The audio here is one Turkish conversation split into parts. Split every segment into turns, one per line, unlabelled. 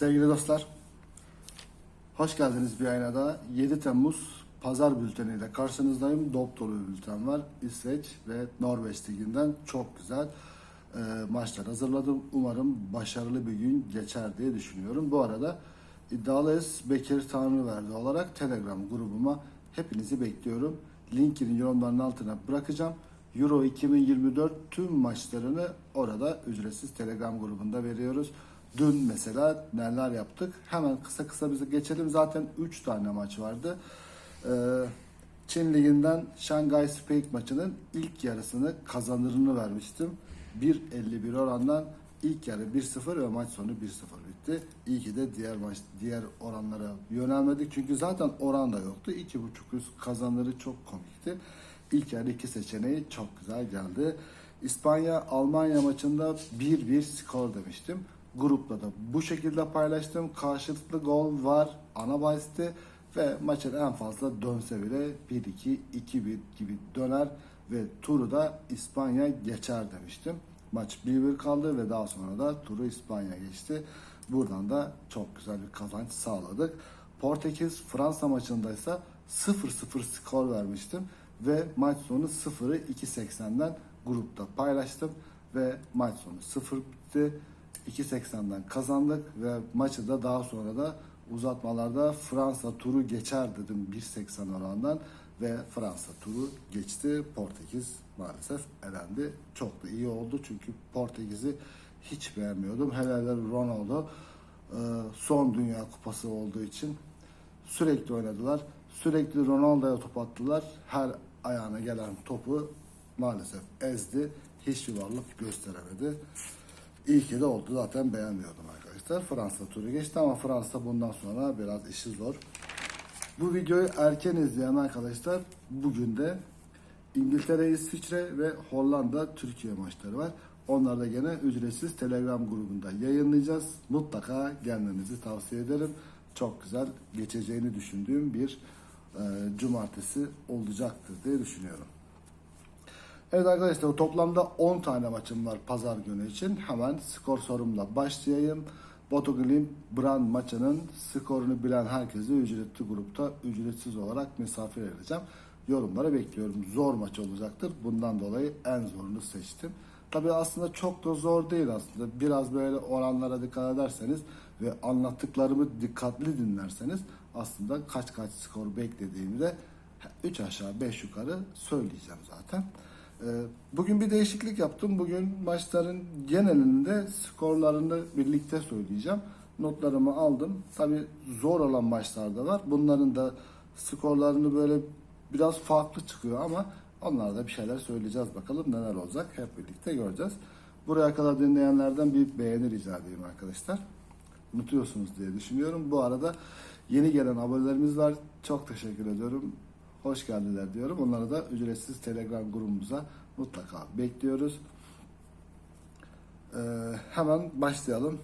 Sevgili dostlar, hoş geldiniz bir ayına daha. 7 Temmuz pazar bülteniyle karşınızdayım. Dop dolu bir bülten var. İsveç ve Norveç liginden çok güzel e, maçlar hazırladım. Umarım başarılı bir gün geçer diye düşünüyorum. Bu arada iddialıyız Bekir Tanrıverdi olarak Telegram grubuma hepinizi bekliyorum. Linkini yorumların altına bırakacağım. Euro 2024 tüm maçlarını orada ücretsiz Telegram grubunda veriyoruz. Dün mesela neler yaptık? Hemen kısa kısa bize geçelim. Zaten 3 tane maç vardı. Ee, Çin Ligi'nden Shanghai Spake maçının ilk yarısını kazanırını vermiştim. 1.51 orandan ilk yarı 1-0 ve maç sonu 1-0 bitti. İyi ki de diğer maç diğer oranlara yönelmedik. Çünkü zaten oran da yoktu. 2.5 üst kazanları çok komikti. İlk yarı iki seçeneği çok güzel geldi. İspanya Almanya maçında 1-1 skor demiştim. Grupta da bu şekilde paylaştım. Karşılıklı gol var. Ana bahiste ve maçın en fazla dönse bile 1-2, 2-1 gibi döner ve turu da İspanya geçer demiştim. Maç 1-1 kaldı ve daha sonra da turu İspanya geçti. Buradan da çok güzel bir kazanç sağladık. Portekiz Fransa maçında ise 0-0 skor vermiştim ve maç sonu 0'ı 2.80'den grupta paylaştım ve maç sonu 0 bitti. 2.80'den kazandık ve maçı da daha sonra da uzatmalarda Fransa turu geçer dedim 1.80 orandan ve Fransa turu geçti. Portekiz maalesef elendi. Çok da iyi oldu çünkü Portekiz'i hiç beğenmiyordum. Hele hele Ronaldo e, son Dünya Kupası olduğu için sürekli oynadılar. Sürekli Ronaldo'ya top attılar. Her ayağına gelen topu maalesef ezdi. Hiçbir varlık gösteremedi. İyi ki de oldu. Zaten beğenmiyordum arkadaşlar. Fransa turu geçti ama Fransa bundan sonra biraz işi zor. Bu videoyu erken izleyen arkadaşlar bugün de İngiltere, İsviçre ve Hollanda Türkiye maçları var. Onları da gene ücretsiz Telegram grubunda yayınlayacağız. Mutlaka gelmenizi tavsiye ederim. Çok güzel geçeceğini düşündüğüm bir e, cumartesi olacaktır diye düşünüyorum. Evet arkadaşlar toplamda 10 tane maçım var pazar günü için. Hemen skor sorumla başlayayım. Bodo Glimt Brand maçının skorunu bilen herkese ücretli grupta ücretsiz olarak misafir edeceğim. Yorumları bekliyorum. Zor maç olacaktır. Bundan dolayı en zorunu seçtim. Tabii aslında çok da zor değil aslında. Biraz böyle oranlara dikkat ederseniz ve anlattıklarımı dikkatli dinlerseniz aslında kaç kaç skor beklediğimi de 3 aşağı 5 yukarı söyleyeceğim zaten. Ee, Bugün bir değişiklik yaptım. Bugün maçların genelinde skorlarını birlikte söyleyeceğim. Notlarımı aldım. Tabi zor olan maçlar da var. Bunların da skorlarını böyle biraz farklı çıkıyor ama onlarda bir şeyler söyleyeceğiz bakalım neler olacak. Hep birlikte göreceğiz. Buraya kadar dinleyenlerden bir beğeni rica edeyim arkadaşlar. Unutuyorsunuz diye düşünüyorum. Bu arada yeni gelen abonelerimiz var. Çok teşekkür ediyorum. Hoş geldiler diyorum. Onları da ücretsiz Telegram grubumuza mutlaka bekliyoruz. Ee, hemen başlayalım.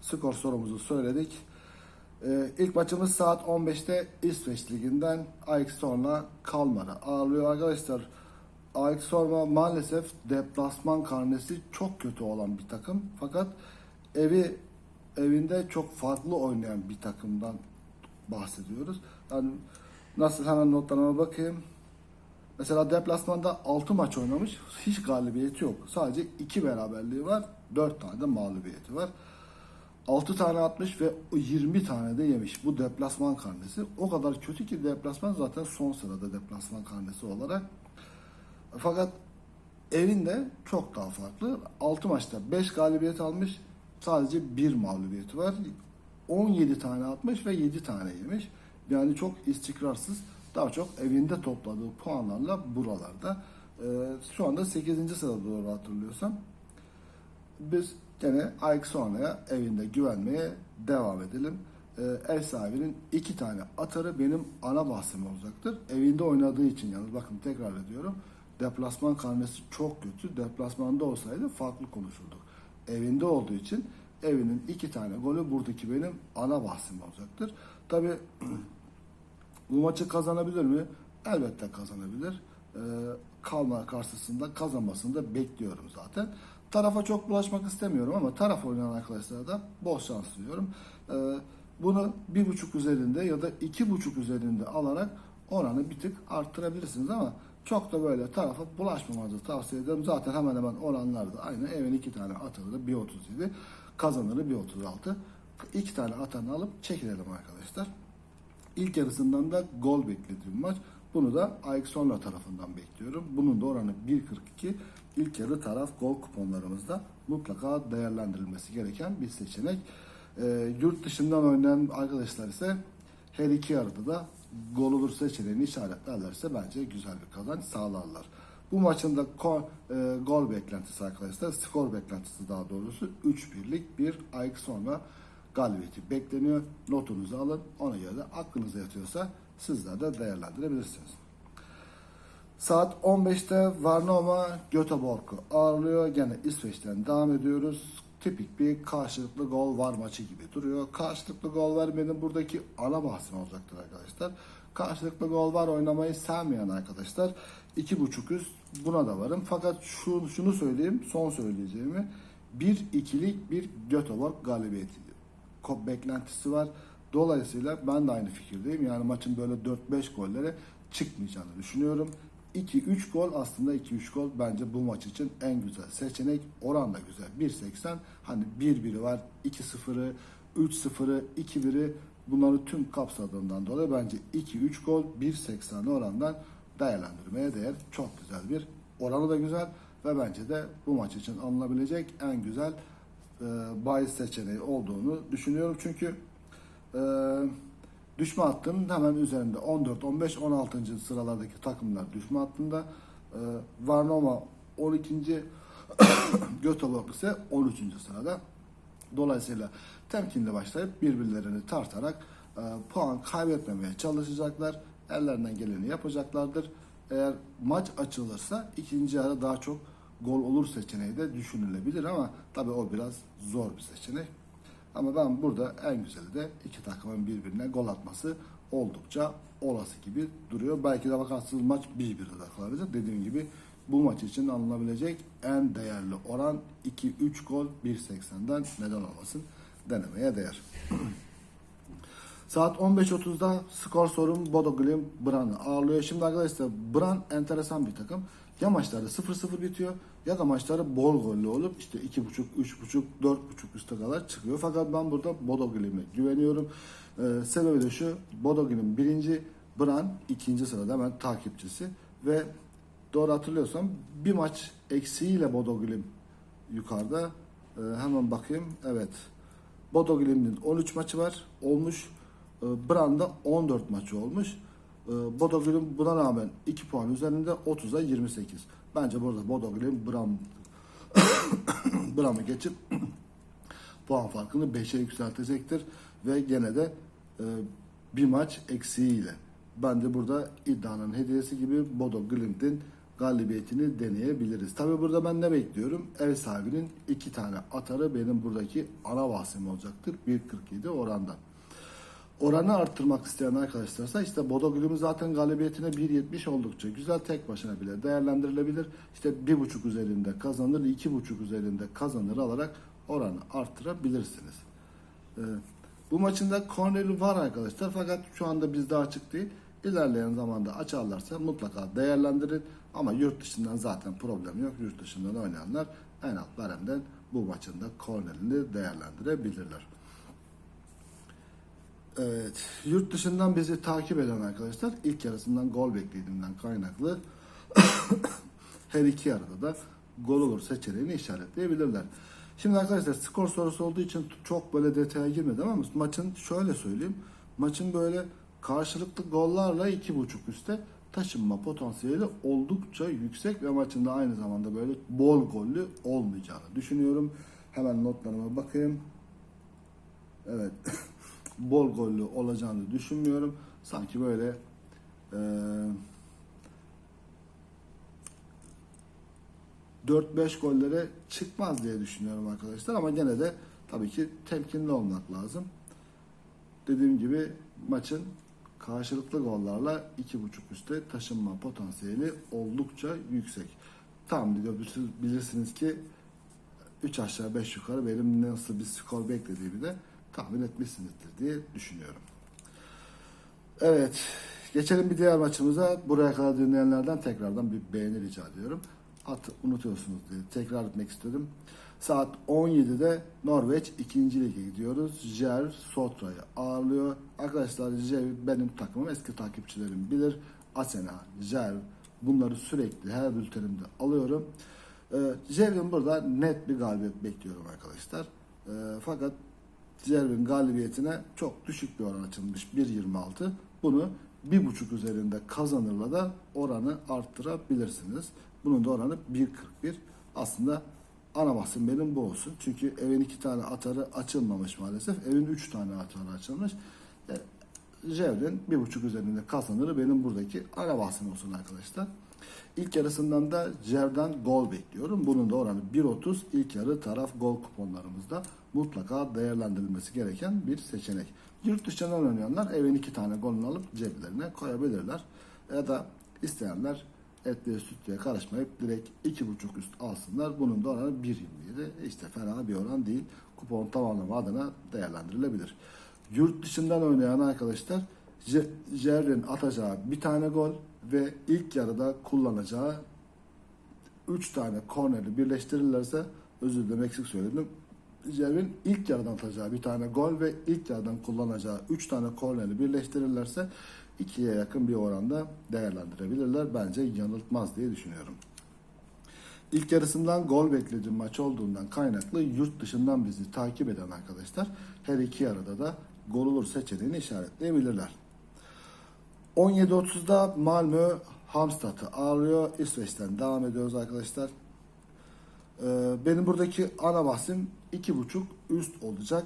Skor sorumuzu söyledik. Ee, ilk maçımız saat 15'te İsveç Ligi'nden AX sonra Kalmar'a ağırlıyor arkadaşlar. AX Sorma maalesef deplasman karnesi çok kötü olan bir takım. Fakat evi evinde çok farklı oynayan bir takımdan bahsediyoruz. Yani nasıl hemen notlarıma bakayım. Mesela deplasmanda 6 maç oynamış. Hiç galibiyeti yok. Sadece 2 beraberliği var. 4 tane de mağlubiyeti var. 6 tane atmış ve 20 tane de yemiş. Bu deplasman karnesi. O kadar kötü ki deplasman zaten son sırada deplasman karnesi olarak. Fakat evinde çok daha farklı. 6 maçta 5 galibiyet almış. Sadece 1 mağlubiyeti var. 17 tane atmış ve 7 tane yemiş. Yani çok istikrarsız. Daha çok evinde topladığı puanlarla buralarda. Ee, şu anda 8. sırada doğru hatırlıyorsam. Biz gene sonraya evinde güvenmeye devam edelim. Ee, ev sahibinin iki tane atarı benim ana bahsim olacaktır. Evinde oynadığı için yalnız bakın tekrar ediyorum. Deplasman karnesi çok kötü. Deplasmanda olsaydı farklı konuşurduk. Evinde olduğu için evinin iki tane golü buradaki benim ana bahsim olacaktır. Tabi bu maçı kazanabilir mi? Elbette kazanabilir. Ee, Kalmar karşısında kazanmasını da bekliyorum zaten. tarafa çok bulaşmak istemiyorum ama taraf oynayan arkadaşlara da bol şans diliyorum. Ee, bunu bir buçuk üzerinde ya da iki buçuk üzerinde alarak oranı bir tık arttırabilirsiniz ama çok da böyle tarafa bulaşmamanızı tavsiye ederim. Zaten hemen hemen oranlarda aynı. Evin iki tane atanı da 1.37, kazanırı 1.36. İki tane atanı alıp çekilelim arkadaşlar. İlk yarısından da gol beklediğim maç. Bunu da Aik Sonra tarafından bekliyorum. Bunun da oranı 1.42. İlk yarı taraf gol kuponlarımızda mutlaka değerlendirilmesi gereken bir seçenek. Ee, yurt dışından oynayan arkadaşlar ise her iki yarıda da gol olur seçeneğini işaretlerlerse bence güzel bir kazanç sağlarlar. Bu maçın da ko- e, gol beklentisi arkadaşlar, skor beklentisi daha doğrusu 3-1'lik bir Aik Sonra galibiyeti bekleniyor. Notunuzu alın. Ona göre de aklınıza yatıyorsa sizler de değerlendirebilirsiniz. Saat 15'te Varnoma Göteborg'u ağırlıyor. Gene İsveç'ten devam ediyoruz. Tipik bir karşılıklı gol var maçı gibi duruyor. Karşılıklı gol var buradaki ana bahsim olacaktır arkadaşlar. Karşılıklı gol var oynamayı sevmeyen arkadaşlar. 2.5 üst buna da varım. Fakat şu, şunu söyleyeyim son söyleyeceğimi. Bir ikilik bir Göteborg galibiyeti beklentisi var. Dolayısıyla ben de aynı fikirdeyim. Yani maçın böyle 4-5 gollere çıkmayacağını düşünüyorum. 2-3 gol aslında 2-3 gol bence bu maç için en güzel seçenek. Oran da güzel. 1.80 hani 1-1'i var, 2-0'ı, 3-0'ı, 2-1'i bunları tüm kapsadığından dolayı bence 2-3 gol 1.80 orandan değerlendirmeye değer. Çok güzel bir oranı da güzel ve bence de bu maç için alınabilecek en güzel e, bahis seçeneği olduğunu düşünüyorum. Çünkü e, düşme hattının hemen üzerinde 14, 15, 16. sıralardaki takımlar düşme hattında. E, Varnoma 12. Göteborg ise 13. sırada. Dolayısıyla temkinli başlayıp birbirlerini tartarak e, puan kaybetmemeye çalışacaklar. Ellerinden geleni yapacaklardır. Eğer maç açılırsa ikinci yarı daha çok gol olur seçeneği de düşünülebilir ama tabii o biraz zor bir seçenek. Ama ben burada en güzeli de iki takımın birbirine gol atması oldukça olası gibi duruyor. Belki de bakarsınız maç 1-1'e de kalacak. Dediğim gibi bu maç için alınabilecek en değerli oran 2-3 gol 1.80'den neden olmasın denemeye değer. Saat 15.30'da skor sorum Bodo Glimt Brann'ı ağırlıyor. Şimdi arkadaşlar Brann enteresan bir takım. Ya maçları 0-0 bitiyor ya da maçları bol gollü olup işte 2.5, 3.5, 4.5 üste kadar çıkıyor. Fakat ben burada Bodo Glimt'e güveniyorum. Ee, sebebi de şu Bodo birinci, Brann ikinci sırada hemen takipçisi ve doğru hatırlıyorsam bir maç eksiğiyle Bodo Glimt yukarıda. Ee, hemen bakayım. Evet. Bodo Glimt'in 13 maçı var. Olmuş. Ee, Brand'da 14 maçı olmuş. Ee, Bodo buna rağmen 2 puan üzerinde 30'a 28. Bence burada Bodo Glimt Brand Bram'ı geçip puan farkını 5'e yükseltecektir ve gene de e, bir maç eksiğiyle. Ben de burada iddianın hediyesi gibi Bodo Glimt'in galibiyetini deneyebiliriz. Tabi burada ben ne bekliyorum? Ev sahibinin iki tane atarı benim buradaki ana bahsim olacaktır. 1.47 orandan. Oranı arttırmak isteyen arkadaşlarsa işte Bodo zaten galibiyetine 1.70 oldukça güzel tek başına bile değerlendirilebilir. İşte 1.5 üzerinde kazanır, 2.5 üzerinde kazanır alarak oranı arttırabilirsiniz. Ee, bu maçın da korneri var arkadaşlar fakat şu anda bizde açık değil. İlerleyen zamanda açarlarsa mutlaka değerlendirin. Ama yurt dışından zaten problem yok. Yurt dışından oynayanlar en alt baremden bu maçın da kornerini değerlendirebilirler. Evet, yurt dışından bizi takip eden arkadaşlar ilk yarısından gol beklediğimden kaynaklı her iki yarıda da gol olur seçeneğini işaretleyebilirler. Şimdi arkadaşlar skor sorusu olduğu için çok böyle detaya girmedim ama maçın şöyle söyleyeyim. Maçın böyle karşılıklı gollarla iki buçuk üstte taşınma potansiyeli oldukça yüksek ve maçın da aynı zamanda böyle bol gollü olmayacağını düşünüyorum. Hemen notlarıma bakayım. Evet. bol gollü olacağını düşünmüyorum. Sanki böyle eee 4-5 gollere çıkmaz diye düşünüyorum arkadaşlar ama gene de tabii ki temkinli olmak lazım. Dediğim gibi maçın karşılıklı gollarla 2.5 üstte taşınma potansiyeli oldukça yüksek. Tam bilirsiniz ki 3 aşağı 5 yukarı benim nasıl bir skor beklediğimi de tahmin etmişsinizdir diye düşünüyorum. Evet, geçelim bir diğer maçımıza. Buraya kadar dinleyenlerden tekrardan bir beğeni rica ediyorum. At, unutuyorsunuz diye tekrar etmek istedim. Saat 17'de Norveç 2. lige gidiyoruz. Jer Sotra'yı ağırlıyor. Arkadaşlar Jer benim takımım eski takipçilerim bilir. Asena, Jer bunları sürekli her bültenimde alıyorum. Ee, Jer'in burada net bir galibiyet bekliyorum arkadaşlar. Ee, fakat Jervin galibiyetine çok düşük bir oran açılmış 1.26. Bunu 1.5 üzerinde kazanırla da oranı arttırabilirsiniz. Bunun da oranı 1.41. Aslında ana bahsim benim bu olsun. Çünkü evin iki tane atarı açılmamış maalesef. Evin üç tane atarı açılmış. E, Jervin 1.5 üzerinde kazanırı benim buradaki ana bahsim olsun arkadaşlar. İlk yarısından da Jer'den gol bekliyorum. Bunun da oranı 1.30 ilk yarı taraf gol kuponlarımızda mutlaka değerlendirilmesi gereken bir seçenek. Yurt dışından oynayanlar evin iki tane golünü alıp ceplerine koyabilirler. Ya da isteyenler etliye sütlüye karışmayıp direkt 2.5 üst alsınlar. Bunun da oranı 1.27. İşte fena bir oran değil. Kupon tamamlama adına değerlendirilebilir. Yurt dışından oynayan arkadaşlar Jerry'nin atacağı bir tane gol ve ilk yarıda kullanacağı 3 tane korneri birleştirirlerse özür dilerim eksik söyledim. Jerry'nin ilk yarıdan atacağı bir tane gol ve ilk yarıdan kullanacağı 3 tane korneri birleştirirlerse ikiye yakın bir oranda değerlendirebilirler. Bence yanıltmaz diye düşünüyorum. İlk yarısından gol beklediğim maç olduğundan kaynaklı yurt dışından bizi takip eden arkadaşlar her iki yarıda da gol olur seçeneğini işaretleyebilirler. 17.30'da Malmö Hamstad'ı ağırlıyor. İsveç'ten devam ediyoruz arkadaşlar. Ee, benim buradaki ana bahsim 2.5 üst olacak.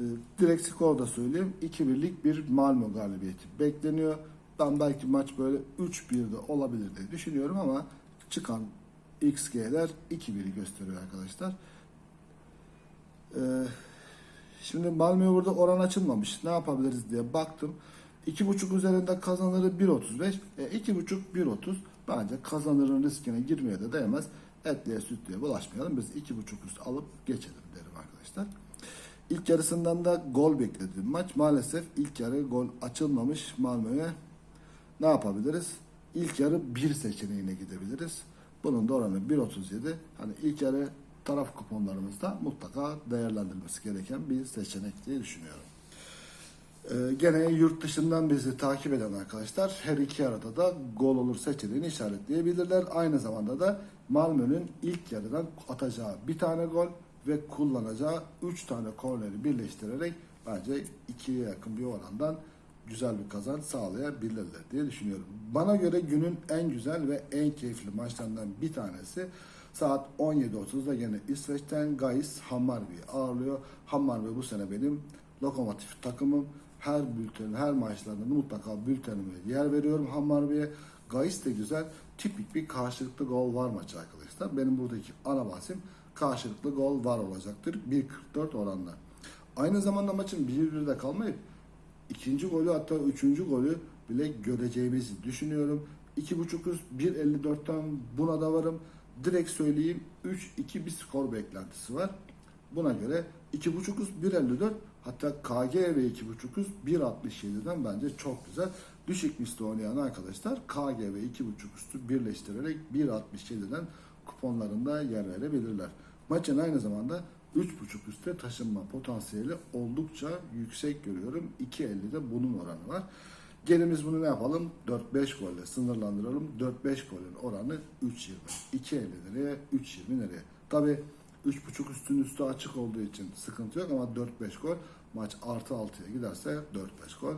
Ee, direkt skor da söyleyeyim. 2-1'lik bir Malmö galibiyeti bekleniyor. Ben belki maç böyle 3-1'de olabilir diye düşünüyorum ama çıkan XG'ler 2-1'i gösteriyor arkadaşlar. Ee, şimdi Malmö burada oran açılmamış. Ne yapabiliriz diye baktım. 2.5 üzerinde kazanırı 1.35. E, 2.5 1.30. Bence kazanırın riskine girmeye de değmez. Etliye sütlüye bulaşmayalım. Biz 2.5 üst alıp geçelim derim arkadaşlar. İlk yarısından da gol beklediğim maç. Maalesef ilk yarı gol açılmamış Malmö'ye. Ne yapabiliriz? İlk yarı bir seçeneğine gidebiliriz. Bunun da oranı 1.37. Hani ilk yarı taraf kuponlarımızda mutlaka değerlendirilmesi gereken bir seçenek diye düşünüyorum. Ee, gene yurt dışından bizi takip eden arkadaşlar her iki arada da gol olur seçeneğini işaretleyebilirler. Aynı zamanda da Malmö'nün ilk yarıdan atacağı bir tane gol ve kullanacağı 3 tane korneri birleştirerek bence ikiye yakın bir orandan güzel bir kazanç sağlayabilirler diye düşünüyorum. Bana göre günün en güzel ve en keyifli maçlarından bir tanesi saat 17.30'da yine İsveç'ten Gais Hammarby'yi ağırlıyor. Hammarby bu sene benim lokomotif takımım. Her bülten, her maçlarında mutlaka bültenime yer veriyorum Hammarby'ye. Gais de güzel. Tipik bir karşılıklı gol var maçı arkadaşlar. Benim buradaki ana bahsim karşılıklı gol var olacaktır. 1.44 oranla. Aynı zamanda maçın 1-1'de kalmayıp ikinci golü hatta üçüncü golü bile göreceğimizi düşünüyorum. 2.5 üst 1.54'ten buna da varım. Direkt söyleyeyim 3-2 bir skor beklentisi var. Buna göre 2.5 üst 1.54 hatta KG ve 2.5 üst 1.67'den bence çok güzel. Düşük misli oynayan arkadaşlar KG ve 2.5 üstü birleştirerek 1.67'den kuponlarında yer verebilirler. Maçın aynı zamanda 3.5 üstte taşınma potansiyeli oldukça yüksek görüyorum. 2.50'de bunun oranı var. Gelimiz bunu ne yapalım? 4-5 golle sınırlandıralım. 4-5 golün oranı 3.20. 2.50 nereye? 3.20 nereye? Tabi 3.5 üstün üstü açık olduğu için sıkıntı yok ama 4-5 gol maç artı 6'ya giderse 4-5 gol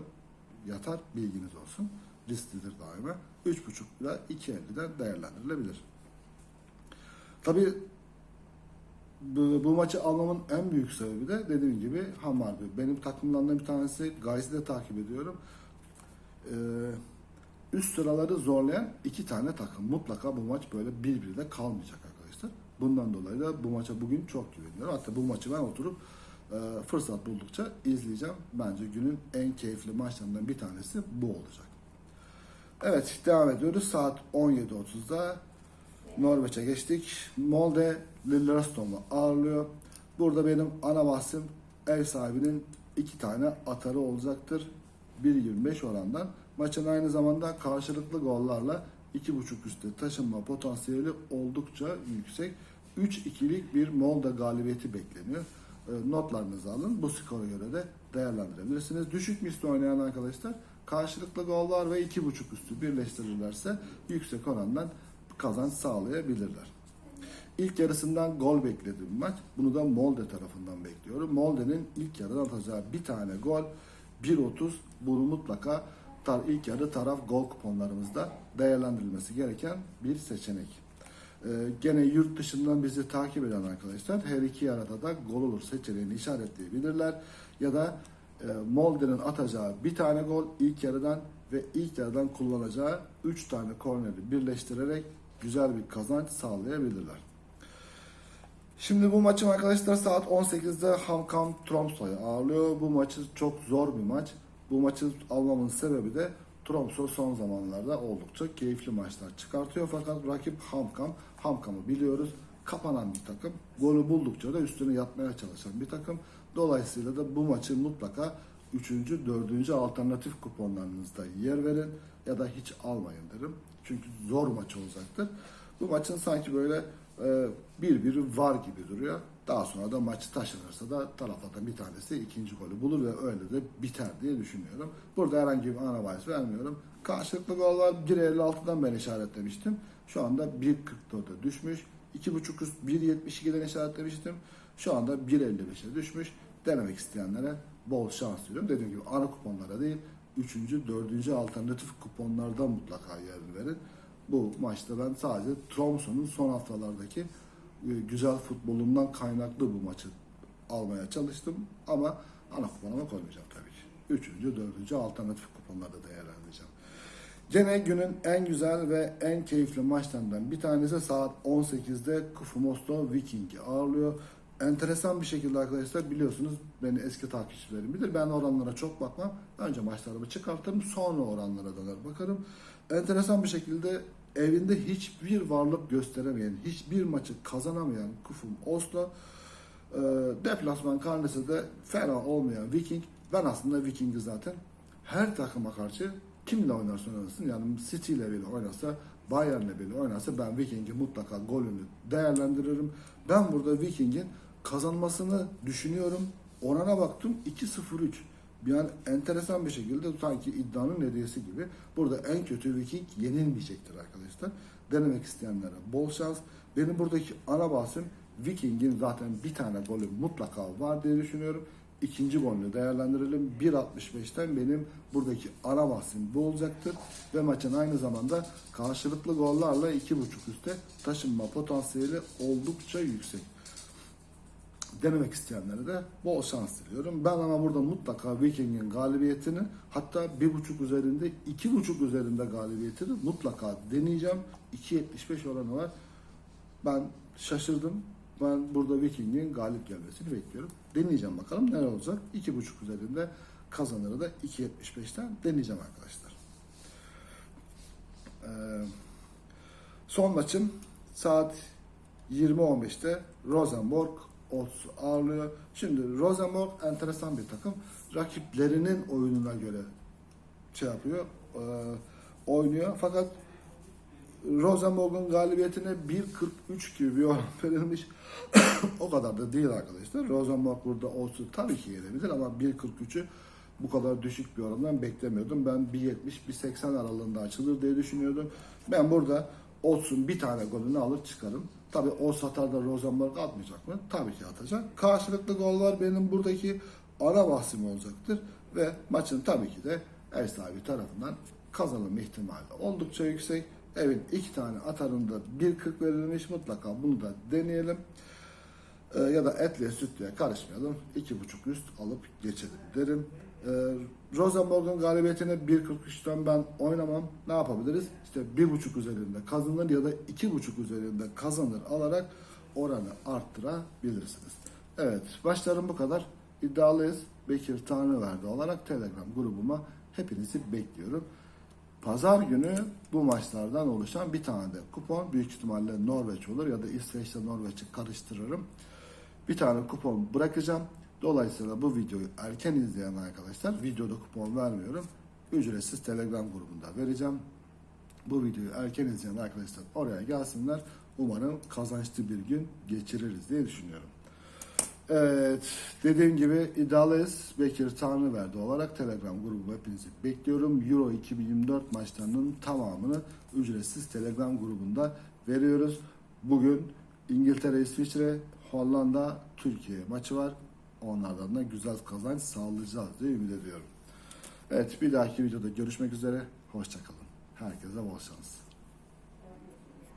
yatar bilginiz olsun. Risklidir daima. 3.5 ile 2.50'den değerlendirilebilir. Tabi bu, bu maçı almamın en büyük sebebi de dediğim gibi Hammarby. Benim takımlarımdan bir tanesi Gays'i de takip ediyorum. Ee, üst sıraları zorlayan iki tane takım. Mutlaka bu maç böyle birbirine kalmayacak. Bundan dolayı da bu maça bugün çok güveniyorum. Hatta bu maçı ben oturup e, fırsat buldukça izleyeceğim. Bence günün en keyifli maçlarından bir tanesi bu olacak. Evet devam ediyoruz. Saat 17.30'da Norveç'e geçtik. Molde Lillestrøm'u ağırlıyor. Burada benim ana bahsim ev sahibinin iki tane atarı olacaktır. 1.25 orandan. Maçın aynı zamanda karşılıklı gollarla 2.5 üstte taşınma potansiyeli oldukça yüksek. 3-2'lik bir Molde galibiyeti bekleniyor. E, Notlarınızı alın. Bu skora göre de değerlendirebilirsiniz. Düşük misli oynayan arkadaşlar karşılıklı gollar ve 2.5 üstü birleştirirlerse yüksek orandan kazanç sağlayabilirler. İlk yarısından gol beklediğim maç. Bunu da Molde tarafından bekliyorum. Molde'nin ilk yarıdan atacağı bir tane gol 1.30 bunu mutlaka tar ilk yarı taraf gol kuponlarımızda değerlendirilmesi gereken bir seçenek. Ee, gene yurt dışından bizi takip eden arkadaşlar her iki yarıda da gol olur seçeneğini işaretleyebilirler. Ya da e, Molde'nin atacağı bir tane gol ilk yarıdan ve ilk yarıdan kullanacağı 3 tane korneri birleştirerek güzel bir kazanç sağlayabilirler. Şimdi bu maçım arkadaşlar saat 18'de Hamkam Tromso'yu ağırlıyor. Bu maçı çok zor bir maç. Bu maçı almamın sebebi de Tromso son zamanlarda oldukça keyifli maçlar çıkartıyor. Fakat rakip Hamkam. Hamkam'ı biliyoruz. Kapanan bir takım. Golü buldukça da üstüne yatmaya çalışan bir takım. Dolayısıyla da bu maçı mutlaka 3. 4. alternatif kuponlarınızda yer verin ya da hiç almayın derim. Çünkü zor maç olacaktır. Bu maçın sanki böyle e, bir biri var gibi duruyor. Daha sonra da maçı taşınırsa da taraflardan bir tanesi ikinci golü bulur ve öyle de biter diye düşünüyorum. Burada herhangi bir ana bahis vermiyorum. Karşılıklı gol var. 1.56'dan ben işaretlemiştim. Şu anda 1.44'e düşmüş. 2.5 üst 1.72'den işaretlemiştim. Şu anda 1.55'e düşmüş. Denemek isteyenlere bol şans diliyorum. Dediğim gibi ana kuponlara değil, 3. 4. alternatif kuponlarda mutlaka yer verin. Bu maçta ben sadece Tromso'nun son haftalardaki e, güzel futbolundan kaynaklı bu maçı almaya çalıştım. Ama ana kuponuma koymayacağım tabii ki. 3. 4. alternatif kuponlarda değerlendireceğim. Gene günün en güzel ve en keyifli maçlarından bir tanesi saat 18'de Kufumosto Viking'i ağırlıyor. Enteresan bir şekilde arkadaşlar biliyorsunuz beni eski takipçilerim bilir. Ben oranlara çok bakmam. Önce maçlarımı çıkartırım sonra oranlara dalar bakarım. Enteresan bir şekilde evinde hiçbir varlık gösteremeyen, hiçbir maçı kazanamayan Kufum Oslo e, deplasman karnesi de fena olmayan Viking. Ben aslında Viking'i zaten her takıma karşı kimle oynarsa oynasın yani City ile bile oynasa Bayern ile bile oynarsa ben Viking'i mutlaka golünü değerlendiririm. Ben burada Viking'in kazanmasını düşünüyorum. Orana baktım 2-0-3. Yani enteresan bir şekilde sanki iddianın hediyesi gibi. Burada en kötü Viking yenilmeyecektir arkadaşlar. Denemek isteyenlere bol şans. Benim buradaki ana bahsim Viking'in zaten bir tane golü mutlaka var diye düşünüyorum. İkinci golünü değerlendirelim. 1.65'ten benim buradaki ana bahsim bu olacaktır. Ve maçın aynı zamanda karşılıklı gollarla 2.5 üstte taşınma potansiyeli oldukça yüksek denemek isteyenlere de bol şans diliyorum. Ben ama burada mutlaka Viking'in galibiyetini hatta 1.5 üzerinde 2.5 üzerinde galibiyetini mutlaka deneyeceğim. 2.75 oranı var. Ben şaşırdım. Ben burada Viking'in galip gelmesini bekliyorum. Deneyeceğim bakalım neler olacak. 2.5 üzerinde kazanırı da 2.75'ten deneyeceğim arkadaşlar. Ee, son maçım saat 20.15'te Rosenborg Ols'u ağırlıyor. Şimdi Rosenborg enteresan bir takım. Rakiplerinin oyununa göre şey yapıyor, e, oynuyor. Fakat Rosenborg'un galibiyetine 1.43 gibi bir oran verilmiş. o kadar da değil arkadaşlar. Rosenborg burada Ols'u tabii ki yenebilir ama 1.43'ü bu kadar düşük bir orandan beklemiyordum. Ben 1.70-1.80 aralığında açılır diye düşünüyordum. Ben burada Olsun bir tane golünü alır çıkarım. Tabi o satarda Rosenborg atmayacak mı? Tabii ki atacak. Karşılıklı gollar benim buradaki ana bahsim olacaktır. Ve maçın tabii ki de ev sahibi tarafından kazanılma ihtimali oldukça yüksek. Evin iki tane atarında 1.40 verilmiş mutlaka bunu da deneyelim. Ee, ya da etle sütle karışmayalım. 2.5 üst alıp geçelim derim. Ee, Rosenborg'un galibiyetine 1.43'ten ben oynamam. Ne yapabiliriz? İşte 1.5 üzerinde kazanır ya da 2.5 üzerinde kazanır alarak oranı arttırabilirsiniz. Evet, başlarım bu kadar. İddialıyız. Bekir Tanrıverdi olarak Telegram grubuma hepinizi bekliyorum. Pazar günü bu maçlardan oluşan bir tane de kupon. Büyük ihtimalle Norveç olur ya da İsveç'le Norveç'i karıştırırım. Bir tane kupon bırakacağım. Dolayısıyla bu videoyu erken izleyen arkadaşlar videoda kupon vermiyorum. Ücretsiz Telegram grubunda vereceğim. Bu videoyu erken izleyen arkadaşlar oraya gelsinler. Umarım kazançlı bir gün geçiririz diye düşünüyorum. Evet, dediğim gibi iddialıyız. Bekir Tanrıverdi olarak Telegram grubu hepinizi bekliyorum. Euro 2024 maçlarının tamamını ücretsiz Telegram grubunda veriyoruz. Bugün İngiltere, İsviçre, Hollanda, Türkiye maçı var. Onlardan da güzel kazanç sağlayacağız diye ümit ediyorum. Evet, bir dahaki videoda görüşmek üzere. Hoşçakalın. Herkese bol şans.